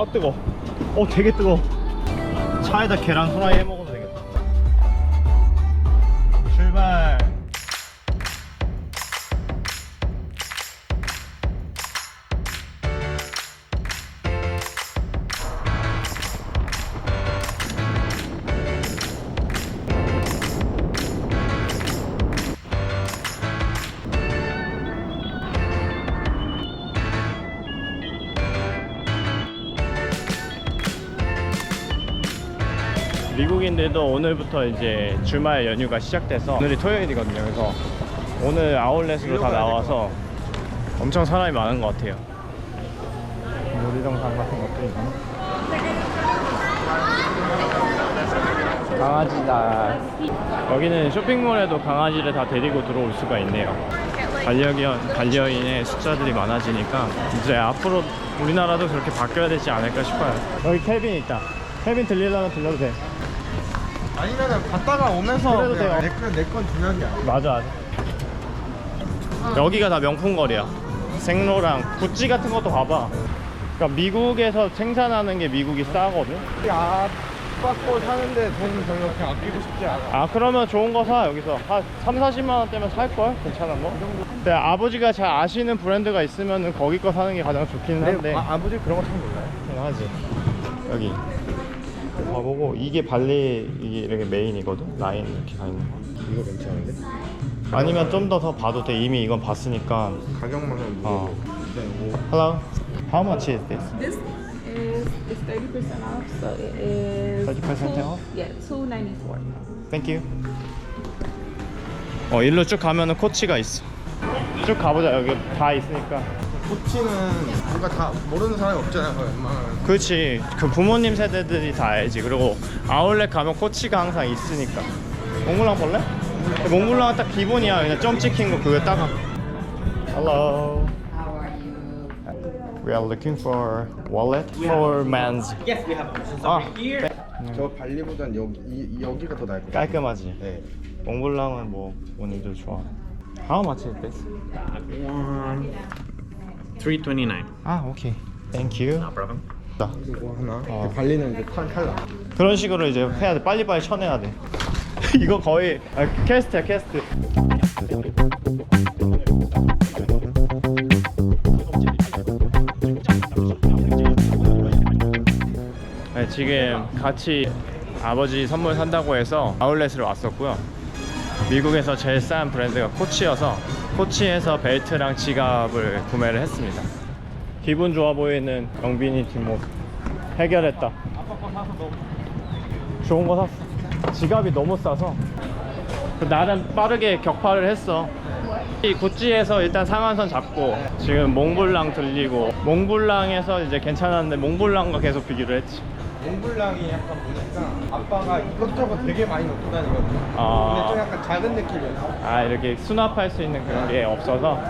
아 뜨거. 어 되게 뜨거. 차에다 계란 후라이 해 먹어 미국인들도 오늘부터 이제 주말 연휴가 시작돼서 오늘이 토요일이거든요. 그래서 오늘 아울렛으로 다 나와서 엄청 사람이 많은 것 같아요. 놀이동산 같은 것도 있고. 강아지다. 여기는 쇼핑몰에도 강아지를 다 데리고 들어올 수가 있네요. 반려견, 반려인의 숫자들이 많아지니까 이제 앞으로 우리나라도 그렇게 바뀌어야 되지 않을까 싶어요. 여기 케빈 있다. 케빈 들리려면 들려도 돼. 아니면은 갔다가 오면서 그래도 돼요. 내건 중요한 게 아니야. 맞아. 여기가 다 명품 거리야. 생로랑 구찌 같은 것도 봐봐. 그러니까 미국에서 생산하는 게 미국이 싸거든. 아, 받고 사는데 돈 별로 그렇게 아끼고 싶지 않아. 아 그러면 좋은 거 사 여기서 한 3, 40만 원대면 살 걸? 괜찮은 거? 근데 아버지가 잘 아시는 브랜드가 있으면은 거기 거 사는 게 가장 좋기는 한데. 아, 아버지 그런 거 참 몰라요. 하지. 여기. 가보고 이게 발리 이게 이렇게 메인이거든. 라인 이렇게 가 있는 거. 이거 괜찮은데? 아니면 좀 더 더 봐도 돼. 이미 이건 봤으니까. 가격만 은 어. 일단 이거 Hello. How much is this? This is it's thirty percent off, so it is 30% two- off? Yeah, two ninety four. Thank you. 어 일로 쭉 가면은 코치가 있어. 쭉 가보자 여기 다 있으니까. 코치는 뭔가 다 모르는 사람이 없잖아요. 웬만하면. 그렇지. 그 부모님 세대들이 다 알지. 그리고 아울렛 가면 코치가 항상 있으니까. 몽블랑 볼래? 몽블랑은 딱 기본이야. 그냥 점 찍힌 거 그거 딱. Hello. How are you? We are looking for wallet for men's. Yes, we have options Ah. over here. 저 발리보단 여기 이, 여기가 더 나을 것 같아요. 깔끔하지. 네. 몽블랑은 뭐 오늘도 좋아. How much is this? One, three twenty-nine. 아 오케이. Thank you. No problem. 자, 이거 하나. 어. 발리는 이제 탈 탈락. 그런 식으로 이제 해야 돼. 빨리빨리 쳐내야 돼. 이거 거의 아, 캐스트야 캐스트. 네, 지금 같이 아버지 선물 산다고 해서 아울렛으로 왔었고요. 미국에서 제일 싼 브랜드가 코치여서 코치에서 벨트랑 지갑을 구매를 했습니다. 기분 좋아 보이는 영빈이 뒷모습 해결했다. 좋은 거 샀어. 지갑이 너무 싸서 나름 빠르게 격파를 했어. 이 구찌에서 일단 상한선 잡고 지금 몽블랑 들리고 몽블랑에서 이제 괜찮았는데 몽블랑과 계속 비교를 했지. 몽블랑이 약간 보니까 아빠가 이것저것 되게 많이 넣고 다니거든요. 아. 근데 좀 약간 작은 느낌이었어. 아 이렇게 수납할 수 있는 그런 게 없어서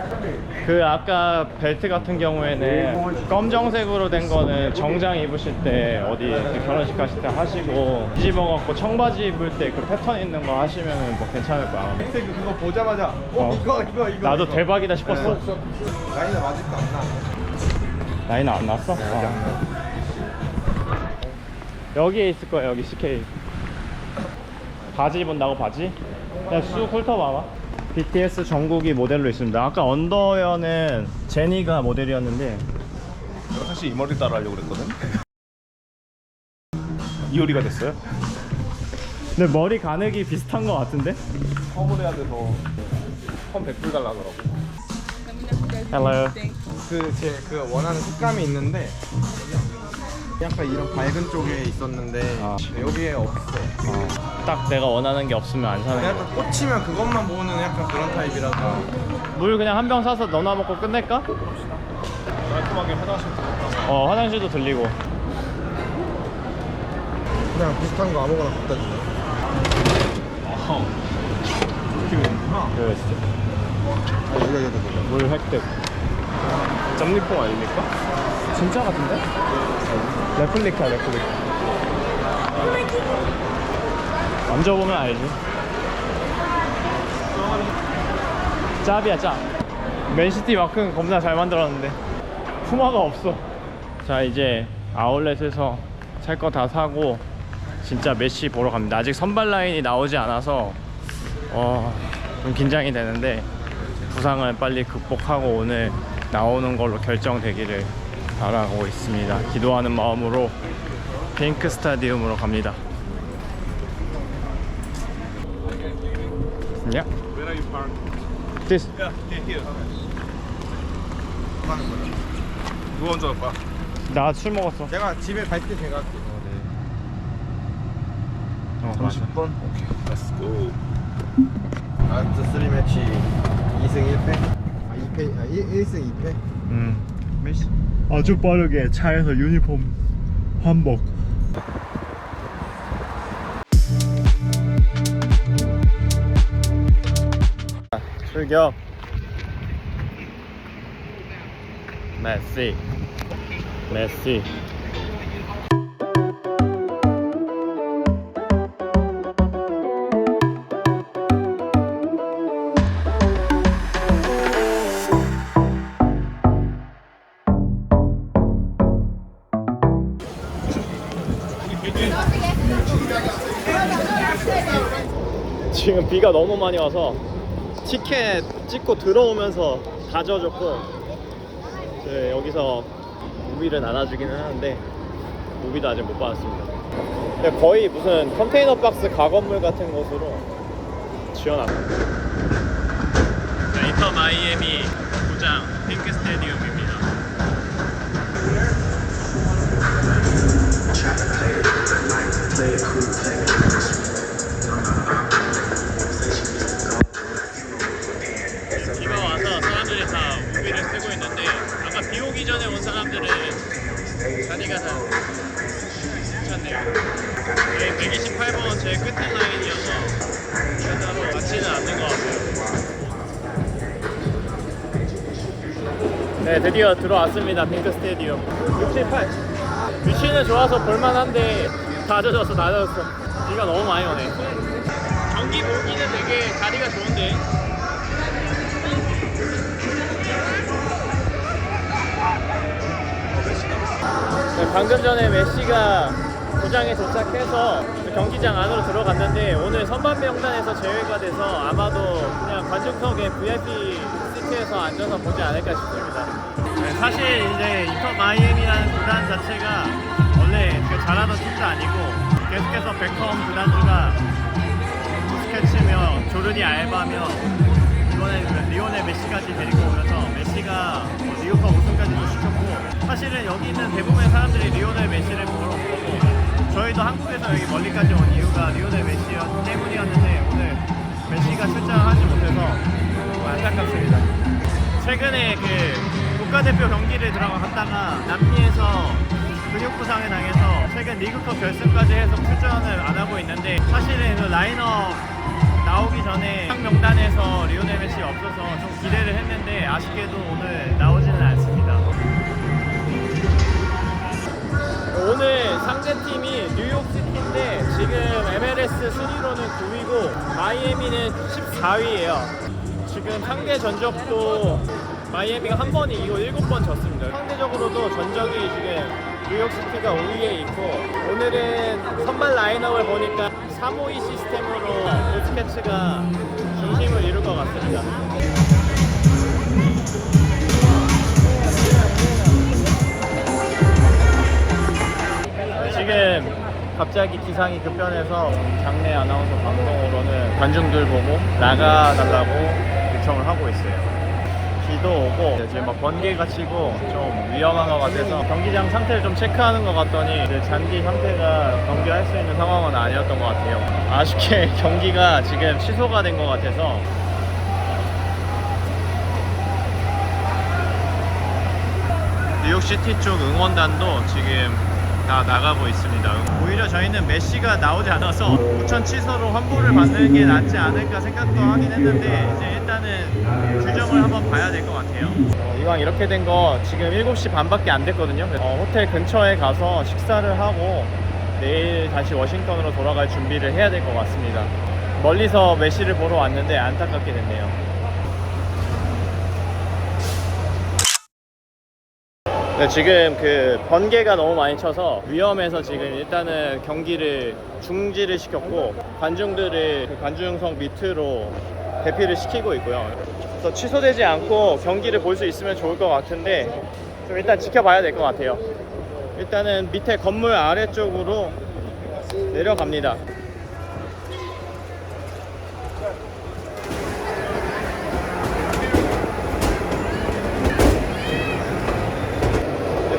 그 아까 벨트 같은 경우에는 검정색으로 된 거는 정장 입으실 때 어디 이렇게 결혼식 가실 때 하시고 뒤집어 갖고 청바지 입을 때 그 패턴 있는 거 하시면은 뭐 괜찮을 거야. 백색 그거 보자마자 어, 어. 이거 이거 이거 나도 이거. 대박이다 싶었어. 라인은 아직도 안 나. 나이는 안 났어? 어. 여기에 있을 거야 여기 CK 바지 입은다고 바지? 그냥 쑥 훑어 봐봐 BTS 정국이 모델로 있습니다 아까 언더웨어는 제니가 모델이었는데 사실 이 머리 따라 하려고 그랬거든. 이효리가 됐어요. 근데 머리 가늘기 비슷한 거 같은데? 펌을 해야 돼서 펌 100불 달라 그러고. Hello 그제 그 원하는 색감이 있는데 약간 이런 밝은 쪽에 있었는데 아. 여기에 없어. 어, 딱 내가 원하는 게 없으면 안 사는 약간 거. 꽂히면 그것만 보는 약간 그런 타입이라서 물 그냥 한 병 사서 넣어놔 먹고 끝낼까? 깔끔하게 화장실 들어가. 어 화장실도 들리고 그냥 비슷한 거 아무거나 갖다 주네. 그 아, 여기가 여기가 여기가. 물 획득 짬리퐁 아닙니까? 진짜 같은데? 레플리카 레플리카. 만져보면 알지. 짭이야 짭. 맨시티 마크는 겁나 잘 만들었는데. 푸마가 없어. 자 이제 아울렛에서 살 거 다 사고 진짜 메시 보러 갑니다. 아직 선발 라인이 나오지 않아서 어, 좀 긴장이 되는데 부상을 빨리 극복하고 오늘 나오는 걸로 결정되기를 바라고 있습니다. 기도하는 마음으로 핑크 스타디움으로 갑니다. Yeah. Where are you parked? This. Yeah, here. 누가 먼저 갈 거야? 나 술 먹었어. 제가 집에 갈 때 제가 할게요. 어, 맞아. 30분? 오케이. Let's go. 아트 3 매치 2승 1패? 아 2패 아 1, 1승 2패? 음. 아주 빠르게 차에서 유니폼 환복. 출격. 메시. 메시. 비가 너무 많이 와서 티켓 찍고 들어오면서 다 젖었고 이제 여기서 우비를 나눠주기는 하는데 우비도 아직 못 받았습니다. 거의 무슨 컨테이너 박스 가건물 같은 곳으로 지어놨어요. 인터 마이애미 구장 핑크 스테디움입 드디어 들어왔습니다. 핑크 스테디움. 68. 위치는 좋아서 볼만한데 다 젖었어, 다 젖었어. 비가 너무 많이 오네. 경기 보기는 되게 자리가 좋은데. 네, 방금 전에 메시가 구장에 도착해서 그 경기장 안으로 들어갔는데 오늘 선발 명단에서 제외가 돼서 아마도 그냥 관중석에 VIP 시트에서 앉아서 보지 않을까 싶습니다. 네, 사실 이제 인터 마이애미라는 구단 자체가 원래 그 잘하던 팀도 아니고 계속해서 베컴 구단주가 스케치며 조르디 알바며 이번에 그 리오넬 메시까지 데리고 오면서 메시가 뭐 리오파 우승까지도 시켰고 사실은 여기 있는 대부분의 사람들이 리오넬 메시를 보러 온 거고 저희도 한국에서 여기 멀리까지 온 이유가 리오넬 메시 때문이었는데 오늘 메시가 출장하지 못해서 안타깝습니다. 최근에 그 국가대표 경기를 들어갔다가 남미에서 근육 부상을 당해서 최근 리그컵 결승까지 해서 출전을 안 하고 있는데 사실은 그 라인업 나오기 전에 상 명단에서 리오넬 메시 없어서 좀 기대를 했는데 아쉽게도 오늘 나오지는 않습니다. 오늘 상대팀이 뉴욕시티인데 지금 MLS 순위로는 9위고 마이애미는 14위예요. 지금 상대 전적도 마이애미가 한 번 이기고 7번 졌습니다. 상대적으로도 전적이 지금 뉴욕시티가 5위에 있고 오늘은 선발 라인업을 보니까 352 시스템으로 스케치가 중심을 이룰 것 같습니다. 지금 갑자기 기상이 급변해서 장내 아나운서 방송으로는 관중들 보고 나가달라고 요청을 하고 있어요. 비도 오고 지금 막 번개가 치고 좀 위험한 것 같아서 경기장 상태를 좀 체크하는 것 같더니 이제 잔디 상태가 경기할 수 있는 상황은 아니었던 것 같아요. 아쉽게 경기가 지금 취소가 된 것 같아서 뉴욕시티 쪽 응원단도 지금 다 나가고 있습니다. 오히려 저희는 메시가 나오지 않아서 우천 취소로 환불을 받는 게 낫지 않을까 생각도 하긴 했는데 이제 일단은 규정을 한번 봐야 될 것 같아요. 어, 이왕 이렇게 된 거 지금 7시 반밖에 안 됐거든요. 어, 호텔 근처에 가서 식사를 하고 내일 다시 워싱턴으로 돌아갈 준비를 해야 될 것 같습니다. 멀리서 메시를 보러 왔는데 안타깝게 됐네요. 네, 지금 그 번개가 너무 많이 쳐서 위험해서 지금 일단은 경기를 중지를 시켰고 관중들을 그 관중석 밑으로 대피를 시키고 있고요. 그래서 취소되지 않고 경기를 볼 수 있으면 좋을 것 같은데 좀 일단 지켜봐야 될 것 같아요. 일단은 밑에 건물 아래쪽으로 내려갑니다.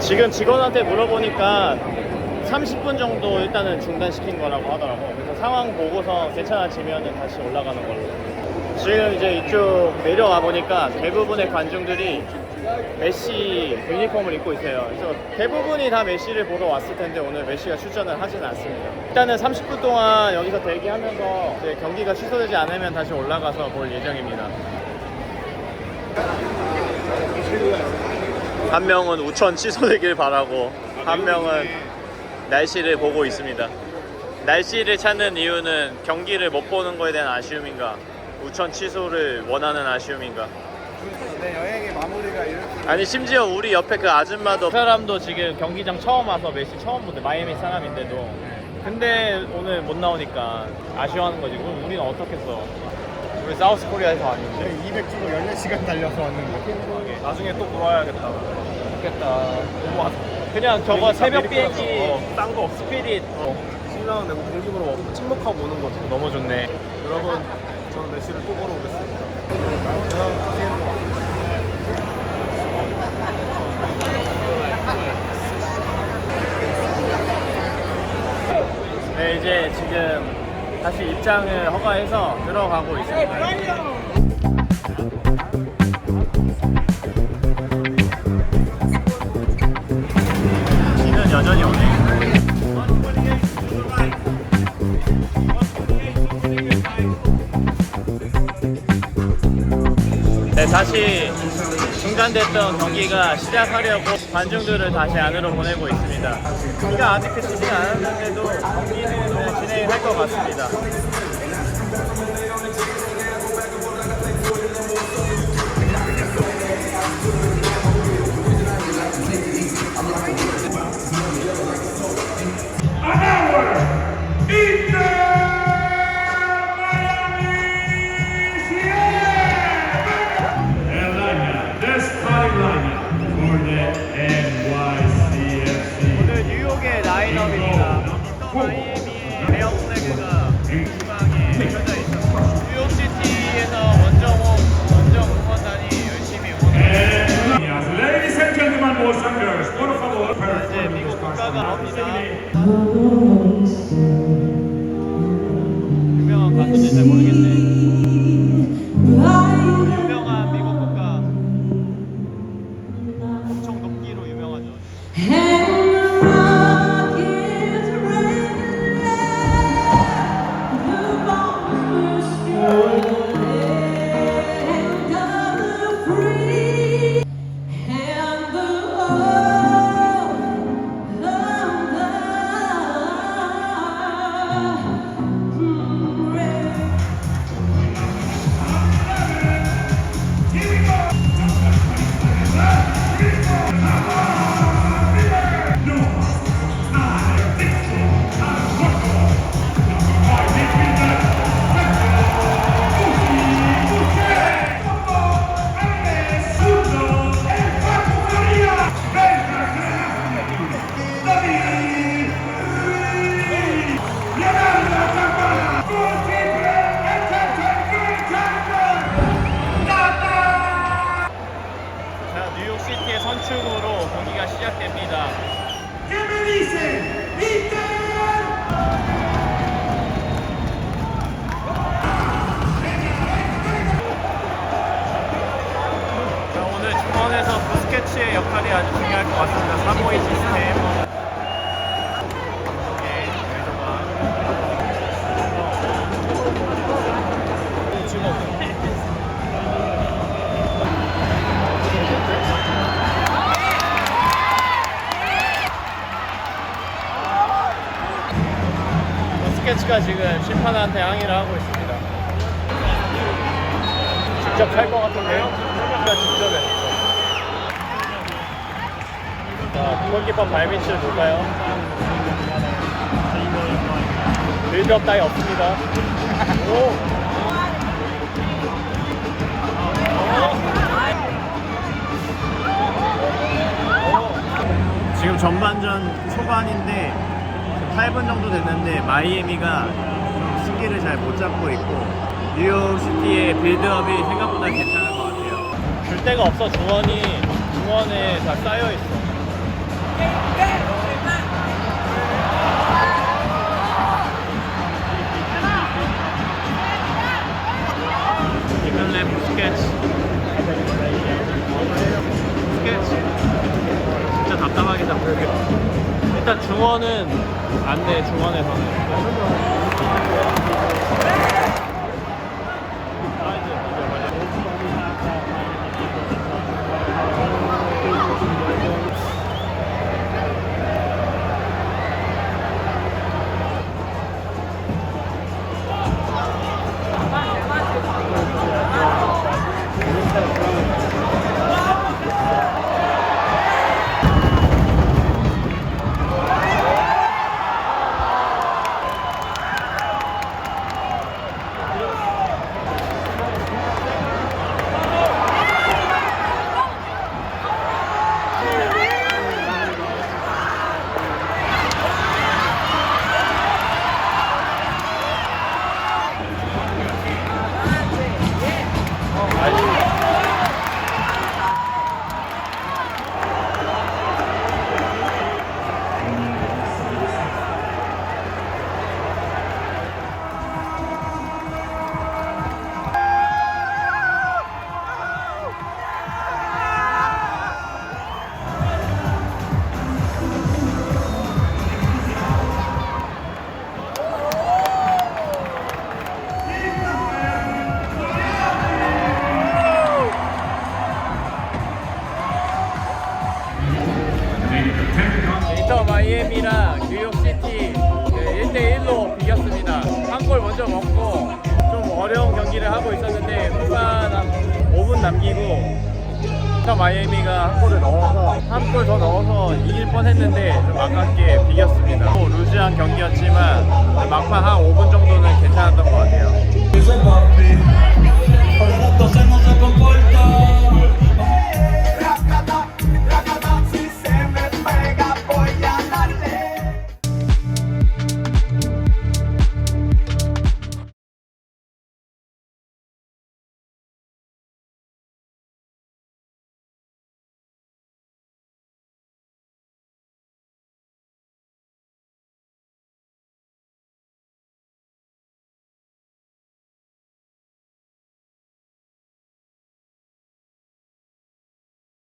지금 직원한테 물어보니까 30분 정도 일단은 중단시킨 거라고 하더라고. 그래서 상황 보고서 괜찮아지면 다시 올라가는 걸로. 지금 이제 이쪽 내려와 보니까 대부분의 관중들이 메시 유니폼을 입고 있어요. 그래서 대부분이 다 메시를 보러 왔을 텐데 오늘 메시가 출전을 하진 않습니다. 일단은 30분 동안 여기서 대기하면서 이제 경기가 취소되지 않으면 다시 올라가서 볼 예정입니다. 한 명은 우천 취소되길 바라고 한 명은 날씨를 보고 있습니다. 날씨를 찾는 이유는 경기를 못 보는 거에 대한 아쉬움인가? 우천 취소를 원하는 아쉬움인가? 내 여행의 마무리가 이렇게 아니 심지어 우리 옆에 그 아줌마도 그 사람도 지금 경기장 처음 와서 메시 처음 보대 마이애미 사람인데도 근데 오늘 못 나오니까 아쉬워하는 거지 그럼 우리는 어떻겠어 우리 사우스 코리아에서 왔는데. 200km 14시간 달려서 왔는데. 나중에 또 돌아야겠다. 좋겠다. 너무 아- 그냥 저거 새벽 비행기 딴거 없어. 스피릿. 신랑은 내고 공기으로 먹고 침묵하고 오는 거지. 너무 좋네. 여러분, 저는 메시를 또 보러 오겠습니다. 네 이제 지금 다시 입장을 허가해서 들어가고 있습니다 네, 다시 중단됐던 경기가 시작하려고 관중들을 다시 안으로 보내고 있습니다. 비가 아직 그치진 않았는데도 경기는 것 같습니다. 뉴욕시티의 선축으로 경기가 시작됩니다. 자, 오늘 중원에서 부스케츠의 역할이 아주 중요할 것 같습니다. 352 시스템. 스케치가 지금 심판한테 항의를 하고 있습니다. 직접 찰것 같은데요? 그러니까 직접 해. 자, 골키퍼 발밑을 볼까요? 빌드업 따위 없습니다. 오! 지금 전반전 초반인데 8분 정도 됐는데 마이애미가 좀 승기를 잘 못 잡고 있고 뉴욕시티의 빌드업이 생각보다 괜찮은 것 같아요. 줄 데가 없어 중원이 중원에 다 쌓여 있어. 이글레 부스케츠 부스케츠 진짜 답답하겠다 일단 중원은 안돼 중원에서는